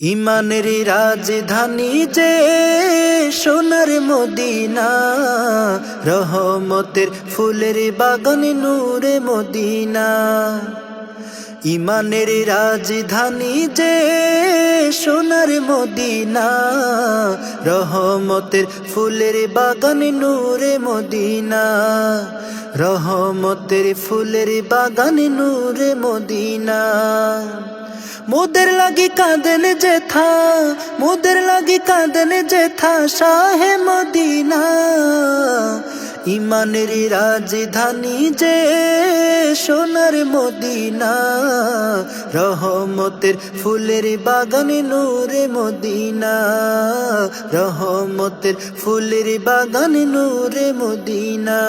ইমানের রাজধানী যে সোনার মদিনা, রহমতের ফুলের বাগান নূরে মদিনা। ইমানের রাজধানী যে সোনার মদিনা, রহমতের ফুলের বাগান নূরে মদিনা। রহমতের ফুলের বাগান নূরে মদিনা। মোদের লাগি কাঁদেন যেথা মোদের লাগি কাঁদেন যেথা শাহে মদিনা। ইমানের রাজধানী যে সোনার মদিনা, রহমতের ফুলের বাগানে নূরে মদিনা। রহমতের ফুলের বাগানে নূরে মদিনা।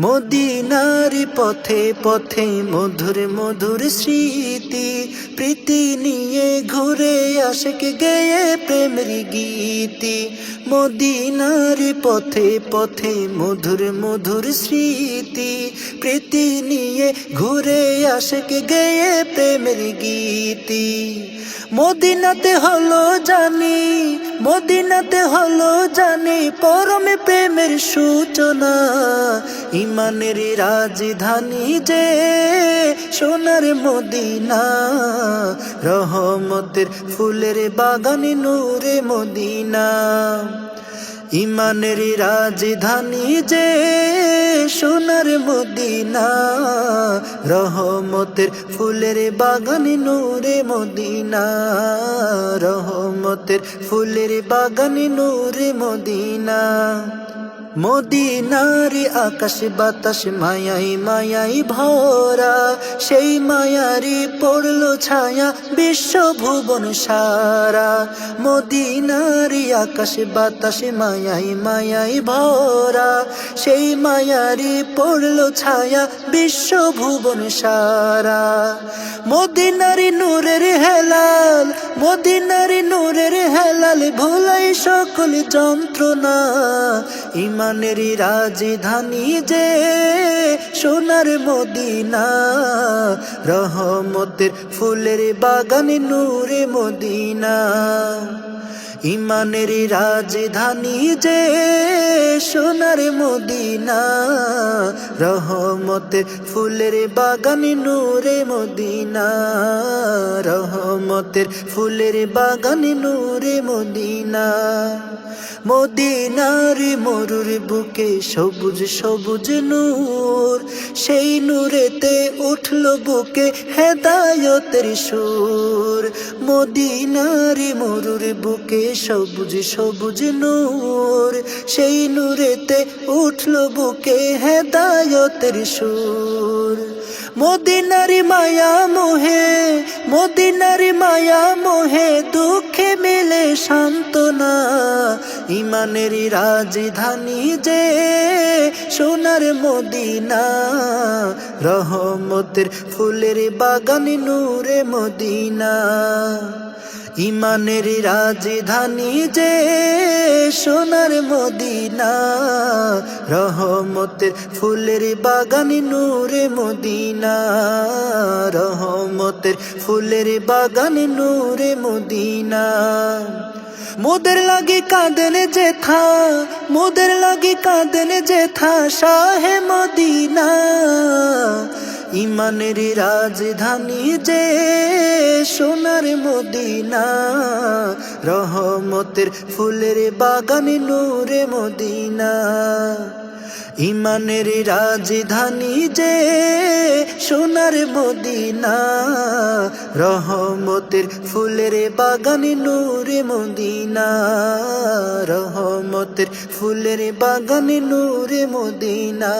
মদিনার পথে পথে মধুর মধুর স্মৃতি, প্রীতি নিয়ে ঘুরে আশেক গেয়ে প্রেমের গীতি। মদিনার পথে পথে মধুর মধুর স্মৃতি, প্রীতি নিয়ে ঘুরে আশেক গেয়ে প্রেমের গীতি। মদিনাতে হলো মদিনাতে হলো জানি পরমে প্রেমের সূচনা। ইমানের রাজধানী যে সোনার মদিনা। রহমতের ফুলের বাগানে নূরে মদিনা। ইমানের রাজধানী যে সোনার মদিনা। রহমতের ফুলের বাগানে নূরে মদিনা রহমতের ফুলের বাগানে নূরে মদিনা। মদিনারি আকাশ বাতাস, মায়াই মায়াই ভরা। সেই মায়ারি পড়ল ছায়া বিশ্ব ভুবন সারা। মদিনারি আকাশ বাতাস, মায়াই মায়াই ভরা। সেই মায়ারি পড়ল ছায়া বিশ্ব ভুবন সারা। মদিনারি নূরের হেলাল, মদিনারি নূরের হেলাল ভুলাই সকল যন্ত্রণা, ইমানের রাজধানী যে সোনার মদিনা, রহমতের ফুলের বাগানে নূরে মদিনা। ইমানের রাজধানী যে সোনার মদিনা রহমতের ফুলের বাগানে নূরে মদিনা, রহমতের ফুলের বাগানে নূরে মদিনা। মদিনার মরুর বুকে সবুজ সবুজ নূর, সেই নূরেতে উঠল বুকে হেদায়তের সুর। মদিনার মরুর বুকে সবুজ সবুজ নূর, সেই নূরেতে উঠল বুকে হেদায়তের সুর। মদিনারি মায়া মোহে, মদিনারি মায়া মোহে, দুঃখে মেলে সান্ত্বনা। ইমানেরই রাজধানী যে সোনার মদিনা, রহমতের ফুলের বাগান নূরে মদিনা। ইমানের রাজধানী যে সোনার মদিনা, রহমতের ফুলের বাগান নূরে মদিনা, রহমতের ফুলের বাগান নূরে মদিনা। মোদের লাগি কাঁদেন যেথা মোদের লাগি কাঁদেন যেথা শাহে মদিনা। ইমানের রাজধানী যে সোনার মদিনা, রহমতের ফুলের বাগান নূরে মদিনা। ইমানের রাজধানী যে সোনার মদিনা রহমতের ফুলের বাগানে নূরে মদিনা। রহমতের ফুলের বাগানে নূরে মদিনা।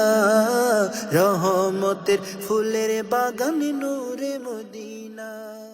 রহমতের ফুলের বাগানে নূরে মদিনা।